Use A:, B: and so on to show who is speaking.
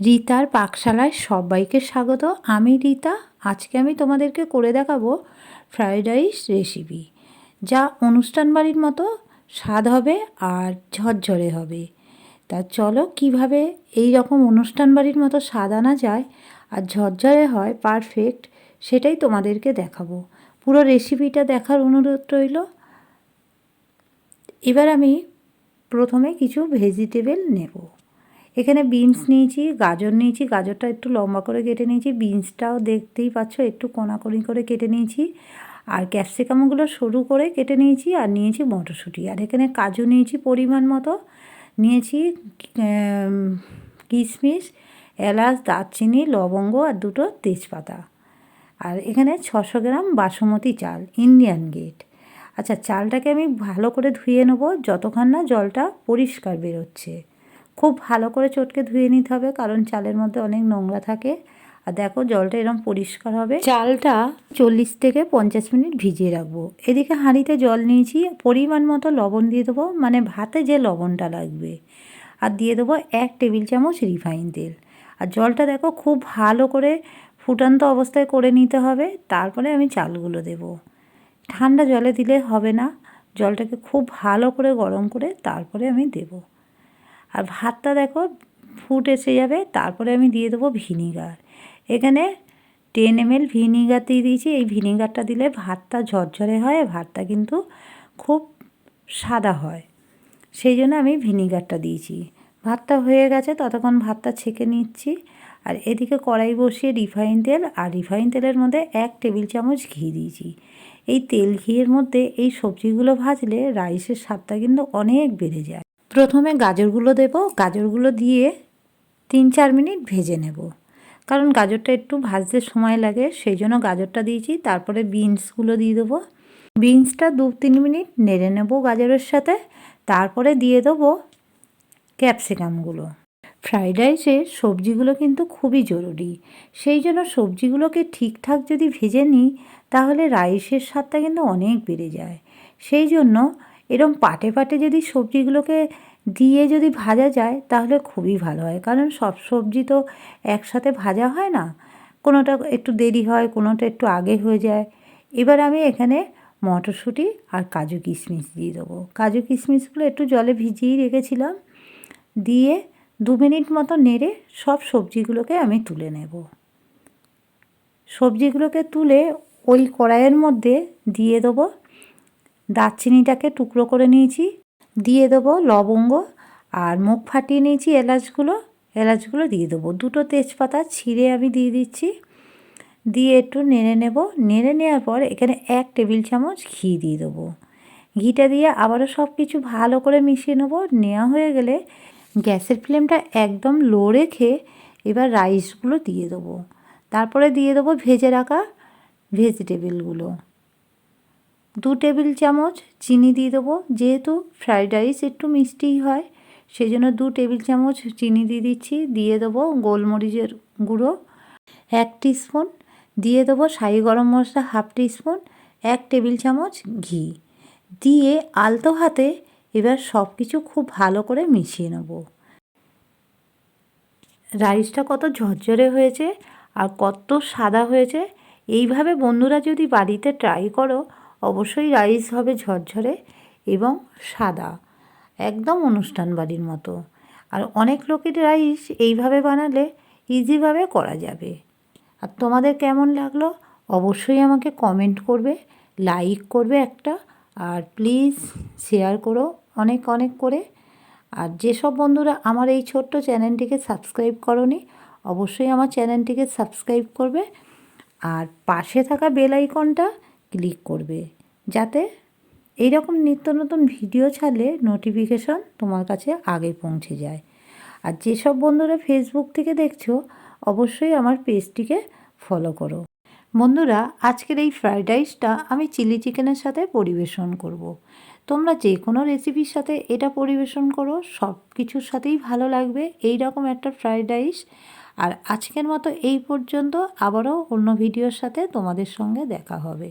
A: রীতার পাকশালায় সবাইকে স্বাগত। আমি রীতা, আজকে আমি তোমাদেরকে করে দেখাবো ফ্রায়েড রাইস রেসিপি, যা অনুষ্ঠান বাড়ির মতো স্বাদ হবে আর ঝরঝরে হবে। তা চলো কীভাবে এই রকম অনুষ্ঠান বাড়ির মতো স্বাদ আনা যায় আর ঝরঝরে হয় পারফেক্ট সেটাই তোমাদেরকে দেখাবো। পুরো রেসিপিটা দেখার অনুরোধ রইল। এবার আমি প্রথমে কিছু ভেজিটেবল নেব। এখানে বিনস নিয়েছি, গাজর নিয়েছি, গাজরটা একটু লম্বা করে কেটে নিয়েছি। বিনসটাও দেখতেই পাচ্ছ, একটু কোনাকড়ি করে কেটে নিয়েছি। আর ক্যাপসিকামগুলো সরু করে কেটে নিয়েছি আর নিয়েছি মটরশুঁটি। আর এখানে কাজু নিয়েছি পরিমাণ মতো। নিয়েছি কিশমিশ, এলাচ, দারচিনি, লবঙ্গ আর দুটো তেজপাতা। আর এখানে ছশো গ্রাম বাসমতি চাল ইন্ডিয়ান গেট আচ্ছা চালটাকে আমি ভালো করে ধুয়ে নেব, যতক্ষণ না জলটা পরিষ্কার বেরোচ্ছে। খুব ভালো করে চটকে ধুয়ে নিতে হবে, কারণ চালের মধ্যে অনেক নোংরা থাকে। আর দেখো জলটা এরকম পরিষ্কার হবে। চালটা চল্লিশ থেকে পঞ্চাশ মিনিট ভিজিয়ে রাখব। এদিকে হাঁড়িতে জল নিয়েছি, পরিমাণ মতো লবণ দিয়ে দেবো মানে ভাতে যে লবণটা লাগবে। আর দিয়ে দেবো এক টেবিল চামচ রিফাইন তেল। আর জলটা দেখো খুব ভালো করে ফুটান্ত অবস্থায় করে নিতে হবে, তারপরে আমি চালগুলো দেব। ঠান্ডা জলে দিলে হবে না, জলটাকে খুব ভালো করে গরম করে তারপরে আমি দেবো। আর ভাতটা দেখো ফুট এসে যাবে, তারপরে আমি দিয়ে দেবো ভিনিগার। এখানে টেন এম এল ভিনিগার দিয়ে দিয়েছি, এই ভিনিগারটা দিলে ভাতটা ঝরঝরে হয়, ভাতটা কিন্তু খুব সাদা হয়। সেই জন্য আমি ভিনিগারটা দিয়েছি। ভাতটা হয়ে গেছে, ততক্ষণ ভাতটা ছেঁকে নিচ্ছি। আর এদিকে কড়াই বসিয়ে রিফাইন তেল, আর রিফাইন তেলের মধ্যে এক টেবিল চামচ ঘি দিয়েছি। এই তেল ঘিয়ের মধ্যে এই সবজিগুলো ভাজলে রাইসের স্বাদটা কিন্তু অনেক বেড়ে যায়। প্রথমে গাজরগুলো দেব, গাজরগুলো দিয়ে তিন চার মিনিট ভেজে নেব। কারণ গাজরটা একটু ভাজতে সময় লাগে, সেই জন্য গাজরটা দিয়েছি। তারপরে বিনসগুলো দিয়ে দেবো। বিনসটা দু তিন মিনিট নেড়ে নেব গাজরের সাথে। তারপরে দিয়ে দেবো ক্যাপসিকামগুলো। ফ্রাইড রাইসে সবজিগুলো কিন্তু খুবই জরুরি। সেই জন্য সবজিগুলোকে ঠিকঠাক যদি ভেজে নিই, তাহলে রাইসের স্বাদটা কিন্তু অনেক বেড়ে যায়। সেই জন্য এরম পাটে পাটে যদি সবজিগুলোকে দিয়ে যদি ভাজা যায়, তাহলে খুবই ভালো হয়। কারণ সব সবজি তো একসাথে ভাজা হয় না। কোনোটা একটু দেরি হয়, কোনোটা একটু আগে হয়ে যায়। এবার আমি এখানে মটরশুঁটি আর কাজু কিশমিশ দিয়ে দেবো। কাজু কিশমিশগুলো একটু জলে ভিজিয়ে রেখেছিলাম। দিয়ে দু মিনিট মতো নেড়ে সব সবজিগুলোকে আমি তুলে নেব। সবজিগুলোকে তুলে ওই কড়াইয়ের মধ্যে দিয়ে দেবো দারচিনিটাকে টুকরো করে নিয়েছি। দিয়ে দেবো লবঙ্গ আর মুখ ফাটিয়ে নিয়েছি এলাচগুলো। এলাচগুলো দিয়ে দেবো। দুটো তেজপাতা ছিঁড়ে আমি দিয়ে দিচ্ছি। দিয়ে একটু নেড়ে নেব। নেড়ে নেওয়ার পর এখানে এক টেবিল চামচ ঘি দিয়ে দেবো। ঘিটা দিয়ে আবারও সব কিছু ভালো করে মিশিয়ে নেব। নেওয়া হয়ে গেলে গ্যাসের ফ্লেমটা একদম লো রেখে এবার রাইসগুলো দিয়ে দেবো। তারপরে দিয়ে দেবো ভেজে রাখা ভেজিটেবিলগুলো। দু টেবিল চামচ চিনি দিয়ে দেবো। যেহেতু ফ্রাইড রাইস একটু মিষ্টিই হয় সেই জন্য দু টেবিল চামচ চিনি দিয়ে দিচ্ছি। দিয়ে দেবো গোলমরিচের গুঁড়ো, এক স্পুন দিয়ে দেবো শাহি গরম মশলা হাফ স্পুন এক টেবিল চামচ ঘি। দিয়ে আলতো হাতে এবার সব কিছু খুব ভালো করে মিশিয়ে নেব। রাইসটা কত ঝরঝরে হয়েছে আর কত সাদা হয়েছে, এইভাবে বন্ধুরা যদি বাড়িতে ট্রাই করো অবশ্যই রাইস হবে ঝরঝরে এবং সাদা, একদম অনুষ্ঠান বাড়ির মতো। আর অনেক লোকের রাইস এইভাবে বানালে ইজিভাবে করা যাবে। আর তোমাদের কেমন লাগল অবশ্যই আমাকে কমেন্ট করবে, লাইক করবে একটা, আর প্লিজ শেয়ার করো অনেক অনেক করে। আর যেসব বন্ধুরা আমার এই ছোট্ট চ্যানেলটিকে সাবস্ক্রাইব করনি, অবশ্যই আমার চ্যানেলটিকে সাবস্ক্রাইব করবে। আর পাশে থাকা বেল আইকনটা ক্লিক করবে। যাতে এই রকম নিত্য নতুন ভিডিও ছাড়লে নোটিফিকেশন তোমার কাছে আগে পৌঁছে যায়। আর যেসব বন্ধুরা ফেসবুক থেকে দেখছ, অবশ্যই আমার পেজটিকে ফলো করো। বন্ধুরা, আজকের এই ফ্রাইড রাইসটা আমি চিলি চিকেনের সাথে পরিবেশন করব। তোমরা যে কোনো রেসিপির সাথে এটা পরিবেশন করো সব কিছুর সাথেই ভালো লাগবে। এই রকম একটা ফ্রাইড রাইস আর আজকের মতো এই পর্যন্ত আবারও অন্য ভিডিওর সাথে তোমাদের সঙ্গে দেখা হবে।